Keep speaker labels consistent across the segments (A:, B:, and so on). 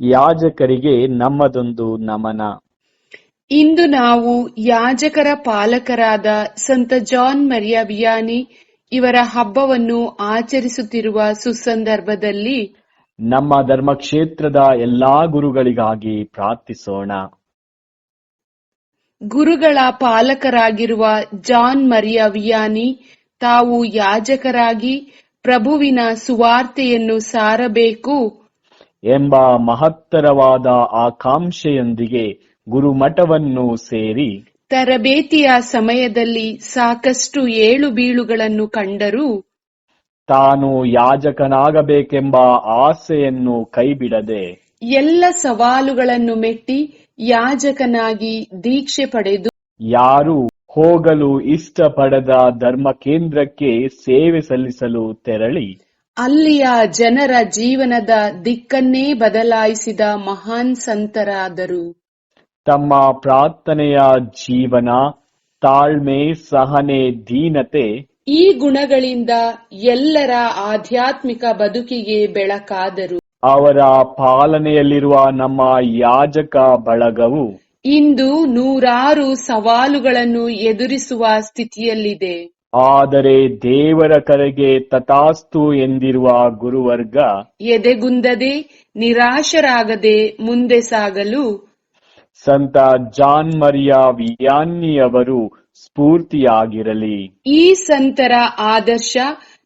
A: ಯಾಜಕರಿಗೆ ನಮ್ಮದೊಂದು ನಮನ.
B: ಇಂದು ನಾವು ಯಾಜಕರ ಪಾಲಕರಾದ ಸಂತ ಜಾನ್ ಮರಿಯಾ ವಿಯಾನಿ ಇವರ ಹಬ್ಬವನ್ನು ಆಚರಿಸುತ್ತಿರುವ ಸುಸಂದರ್ಭದಲ್ಲಿ
A: ನಮ್ಮ ಧರ್ಮಕ್ಷೇತ್ರದ ಎಲ್ಲಾ ಗುರುಗಳಿಗಾಗಿ ಪ್ರಾರ್ಥಿಸೋಣ.
B: ಗುರುಗಳ ಪಾಲಕರಾಗಿರುವ ಜಾನ್ ಮರಿಯಾ ವಿಯಾನಿ ತಾವು ಯಾಜಕರಾಗಿ ಪ್ರಭುವಿನ ಸುವಾರ್ತೆಯನ್ನು ಸಾರಬೇಕು.
A: ಎಂಬ ಮಹತ್ತರವಾದ ಆಕಾಂಕ್ಷೆಯೊಂದಿಗೆ ಗುರುಮಠವನ್ನು ಸೇರಿ
B: ತರಬೇತಿಯ ಸಮಯದಲ್ಲಿ ಸಾಕಷ್ಟು ಏಳು ಬೀಳುಗಳನ್ನು ಕಂಡರೂ
A: ತಾನು ಯಾಜಕನಾಗಬೇಕೆಂಬ ಆಸೆಯನ್ನು ಕೈಬಿಡದೆ
B: ಎಲ್ಲ ಸವಾಲುಗಳನ್ನು ಮೆಟ್ಟಿ ಯಾಜಕನಾಗಿ ದೀಕ್ಷೆ ಪಡೆದು
A: ಯಾರು ಹೋಗಲು ಇಷ್ಟಪಡದ ಧರ್ಮ ಕೇಂದ್ರಕ್ಕೆ ಸೇವೆ ಸಲ್ಲಿಸಲು ತೆರಳಿ.
B: ಅಲ್ಲಿಯ ಜನರ ಜೀವನದ ದಿಕ್ಕನ್ನೇ ಬದಲಾಯಿಸಿದ ಮಹಾನ್ ಸಂತರಾದರು.
A: ತಮ್ಮ ಪ್ರಾರ್ಥನೆಯ ಜೀವನ ತಾಳ್ಮೆ ಸಹನೆ ದೀನತೆ
B: ಈ ಗುಣಗಳಿಂದ ಎಲ್ಲರ ಆಧ್ಯಾತ್ಮಿಕ ಬದುಕಿಗೆ ಬೆಳಕಾದರು.
A: ಅವರ ಪಾಲನೆಯಲ್ಲಿರುವ ನಮ್ಮ ಯಾಜಕ ಬಳಗವು
B: ಇಂದು ನೂರಾರು ಸವಾಲುಗಳನ್ನು ಎದುರಿಸುವ ಸ್ಥಿತಿಯಲ್ಲಿದೆ.
A: ಆದರೆ ದೇವರ ಕರೆಗೆ ತಥಾಸ್ತು ಎಂದಿರುವ ಗುರುವರ್ಗ
B: ಎದೆಗುಂದದೆ ನಿರಾಶರಾಗದೆ ಮುಂದೆ ಸಾಗಲು
A: ಸಂತ ಜಾನ್ ಮರಿಯಾ ವಿಯಾನ್ನಿಯವರು ಸ್ಫೂರ್ತಿಯಾಗಿರಲಿ.
B: ಈ ಸಂತರ ಆದರ್ಶ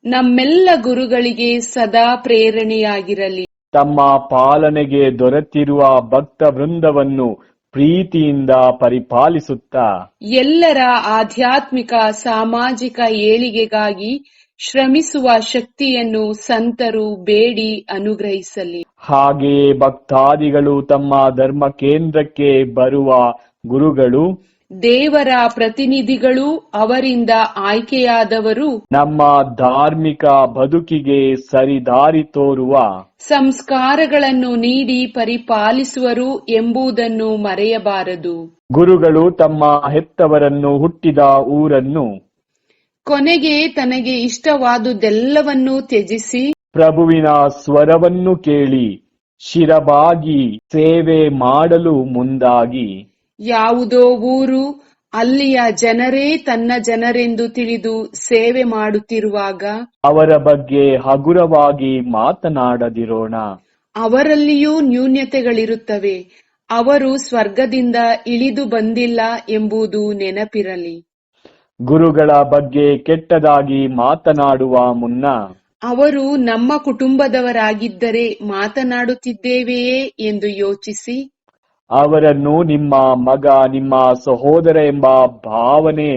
B: ನಮ್ಮೆಲ್ಲ ಗುರುಗಳಿಗೆ ಸದಾ ಪ್ರೇರಣೆಯಾಗಿರಲಿ.
A: ತಮ್ಮ ಪಾಲನೆಗೆ ದೊರೆತಿರುವ ಭಕ್ತ ವೃಂದವನ್ನು ಪ್ರೀತಿಯಿಂದ ಪರಿಪಾಲಿಸುತ್ತಾ
B: ಎಲ್ಲರ ಆಧ್ಯಾತ್ಮಿಕ ಸಾಮಾಜಿಕ ಏಳಿಗೆಗಾಗಿ ಶ್ರಮಿಸುವ ಶಕ್ತಿಯನ್ನು ಸಂತರು ಬೇಡಿ ಅನುಗ್ರಹಿಸಲಿ.
A: ಹಾಗೆ ಭಕ್ತಾದಿಗಳು ತಮ್ಮ ಧರ್ಮ ಕೇಂದ್ರಕ್ಕೆ ಬರುವ ಗುರುಗಳು
B: ದೇವರ ಪ್ರತಿನಿಧಿಗಳು ಅವರಿಂದ ಆಯ್ಕೆಯಾದವರು
A: ನಮ್ಮ ಧಾರ್ಮಿಕ ಬದುಕಿಗೆ ಸರಿದಾರಿ ತೋರುವ
B: ಸಂಸ್ಕಾರಗಳನ್ನು ನೀಡಿ ಪರಿಪಾಲಿಸುವರು ಎಂಬುದನ್ನು ಮರೆಯಬಾರದು.
A: ಗುರುಗಳು ತಮ್ಮ ಹೆತ್ತವರನ್ನು ಹುಟ್ಟಿದ ಊರನ್ನು
B: ಕೊನೆಗೆ ತನಗೆ ಇಷ್ಟವಾದುದೆಲ್ಲವನ್ನೂ ತ್ಯಜಿಸಿ
A: ಪ್ರಭುವಿನ ಸ್ವರವನ್ನು ಕೇಳಿ ಶಿರಬಾಗಿ ಸೇವೆ ಮಾಡಲು ಮುಂದಾಗಿ.
B: ಯಾವುದೋ ಊರು ಅಲ್ಲಿಯ ಜನರೇ ತನ್ನ ಜನರೆಂದು ತಿಳಿದು ಸೇವೆ ಮಾಡುತ್ತಿರುವಾಗ
A: ಅವರ ಬಗ್ಗೆ ಹಗುರವಾಗಿ ಮಾತನಾಡದಿರೋಣ.
B: ಅವರಲ್ಲಿಯೂ ನ್ಯೂನ್ಯತೆಗಳಿರುತ್ತವೆ. ಅವರು ಸ್ವರ್ಗದಿಂದ ಇಳಿದು ಬಂದಿಲ್ಲ ಎಂಬುದು ನೆನಪಿರಲಿ.
A: ಗುರುಗಳ ಬಗ್ಗೆ ಕೆಟ್ಟದಾಗಿ ಮಾತನಾಡುವ ಮುನ್ನ
B: ಅವರು ನಮ್ಮ ಕುಟುಂಬದವರಾಗಿದ್ದರೆ ಮಾತನಾಡುತ್ತಿದ್ದೇವೆಯೇ ಎಂದು ಯೋಚಿಸಿ.
A: ಅವರನ್ನು ನಿಮ್ಮ ಮಗ ನಿಮ್ಮ ಸಹೋದರ ಎಂಬ ಭಾವನೆ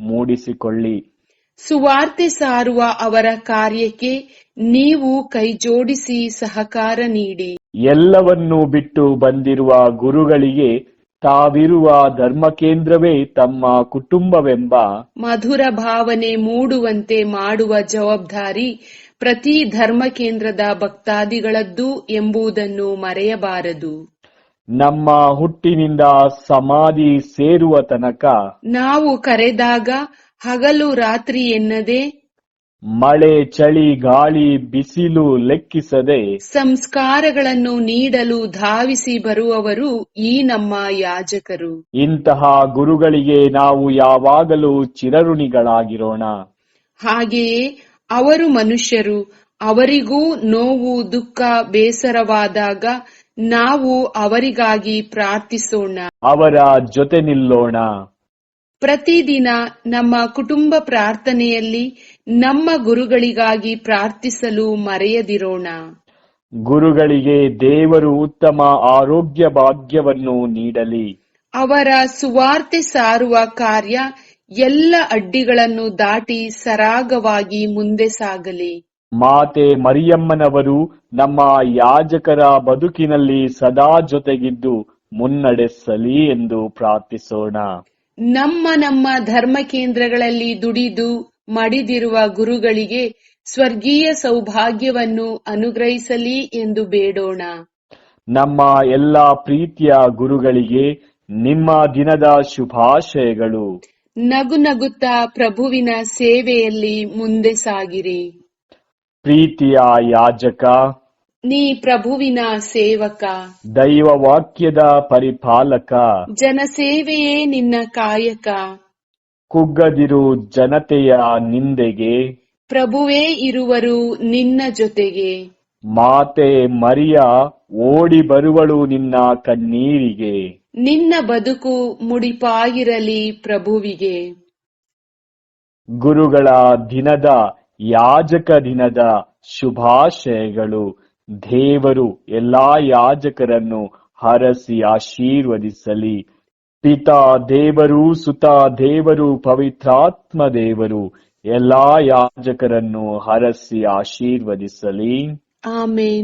A: ಮೂಡಿಸಿಕೊಳ್ಳಿ.
B: ಸುವಾರ್ತೆ ಸಾರುವ ಅವರ ಕಾರ್ಯಕ್ಕೆ ನೀವು ಕೈಜೋಡಿಸಿ ಸಹಕಾರ ನೀಡಿ.
A: ಎಲ್ಲವನ್ನೂ ಬಿಟ್ಟು ಬಂದಿರುವ ಗುರುಗಳಿಗೆ ತಾವಿರುವ ಧರ್ಮ ಕೇಂದ್ರವೇ ತಮ್ಮ ಕುಟುಂಬವೆಂಬ
B: ಮಧುರ ಭಾವನೆ ಮೂಡುವಂತೆ ಮಾಡುವ ಜವಾಬ್ದಾರಿ ಪ್ರತಿ ಧರ್ಮ ಕೇಂದ್ರದ ಭಕ್ತಾದಿಗಳದ್ದು ಎಂಬುದನ್ನು ಮರೆಯಬಾರದು.
A: ನಮ್ಮ ಹುಟ್ಟಿನಿಂದ ಸಮಾಧಿ ಸೇರುವ ತನಕ
B: ನಾವು ಕರೆದಾಗ ಹಗಲು ರಾತ್ರಿ ಎನ್ನದೆ
A: ಮಳೆ ಚಳಿ ಗಾಳಿ ಬಿಸಿಲು ಲೆಕ್ಕಿಸದೆ
B: ಸಂಸ್ಕಾರಗಳನ್ನು ನೀಡಲು ಧಾವಿಸಿ ಬರುವವರು ಈ ನಮ್ಮ ಯಾಜಕರು.
A: ಇಂತಹ ಗುರುಗಳಿಗೆ ನಾವು ಯಾವಾಗಲೂ ಚಿರಋಣಿಗಳಾಗಿರೋಣ.
B: ಹಾಗೆಯೇ ಅವರು ಮನುಷ್ಯರು ಅವರಿಗೂ ನೋವು ದುಃಖ ಬೇಸರವಾದಾಗ ನಾವು ಅವರಿಗಾಗಿ ಪ್ರಾರ್ಥಿಸೋಣ.
A: ಅವರ ಜೊತೆ ನಿಲ್ಲೋಣ.
B: ಪ್ರತಿದಿನ ನಮ್ಮ ಕುಟುಂಬ ಪ್ರಾರ್ಥನೆಯಲ್ಲಿ ನಮ್ಮ ಗುರುಗಳಿಗಾಗಿ ಪ್ರಾರ್ಥಿಸಲು ಮರೆಯದಿರೋಣ.
A: ಗುರುಗಳಿಗೆ ದೇವರು ಉತ್ತಮ ಆರೋಗ್ಯ ಭಾಗ್ಯವನ್ನು ನೀಡಲಿ.
B: ಅವರ ಸುವಾರ್ತೆ ಸಾರುವ ಕಾರ್ಯ ಎಲ್ಲ ಅಡ್ಡಿಗಳನ್ನು ದಾಟಿ ಸರಾಗವಾಗಿ ಮುಂದೆ ಸಾಗಲಿ.
A: ಮಾತೆ ಮರಿಯಮ್ಮನವರು ನಮ್ಮ ಯಾಜಕರ ಬದುಕಿನಲ್ಲಿ ಸದಾ ಜೊತೆಗಿದ್ದು ಮುನ್ನಡೆಸಲಿ ಎಂದು ಪ್ರಾರ್ಥಿಸೋಣ.
B: ನಮ್ಮ ನಮ್ಮ ಧರ್ಮ ಕೇಂದ್ರಗಳಲ್ಲಿ ದುಡಿದು ಮಡಿದಿರುವ ಗುರುಗಳಿಗೆ ಸ್ವರ್ಗೀಯ ಸೌಭಾಗ್ಯವನ್ನು ಅನುಗ್ರಹಿಸಲಿ ಎಂದು ಬೇಡೋಣ.
A: ನಮ್ಮ ಎಲ್ಲ ಪ್ರೀತಿಯ ಗುರುಗಳಿಗೆ ನಿಮ್ಮ ದಿನದ ಶುಭಾಶಯಗಳು.
B: ನಗು ನಗುತ್ತಾ ಪ್ರಭುವಿನ ಸೇವೆಯಲ್ಲಿ ಮುಂದೆ ಸಾಗಿರಿ.
A: ಪ್ರೀತಿಯ ಯಾಜಕ
B: ನೀ ಪ್ರಭುವಿನ ಸೇವಕ
A: ದೈವ ವಾಕ್ಯದ ಪರಿಪಾಲಕ
B: ಜನಸೇವೆಯೇ ನಿನ್ನ ಕಾಯಕ.
A: ಕುಗ್ಗದಿರು ಜನತೆಯ ನಿಂದೆಗೆ
B: ಪ್ರಭುವೇ ಇರುವರು ನಿನ್ನ ಜೊತೆಗೆ.
A: ಮಾತೆ ಮರಿಯ ಓಡಿ ಬರುವಳು ನಿನ್ನ ಕಣ್ಣೀರಿಗೆ.
B: ನಿನ್ನ ಬದುಕು ಮುಡಿಪಾಗಿರಲಿ ಪ್ರಭುವಿಗೆ.
A: ಗುರುಗಳ ದಿನದ ಯಾಜಕ ದಿನದ ಶುಭಾಶಯಗಳು. ದೇವರು ಎಲ್ಲಾ ಯಾಜಕರನ್ನು ಹರಸಿ ಆಶೀರ್ವದಿಸಲಿ. ಪಿತಾ ದೇವರು ಸುತ ದೇವರು ಪವಿತ್ರಾತ್ಮ ದೇವರು, ಎಲ್ಲಾ ಯಾಜಕರನ್ನು ಹರಸಿ ಆಶೀರ್ವದಿಸಲಿ.
B: ಆಮೇನ್.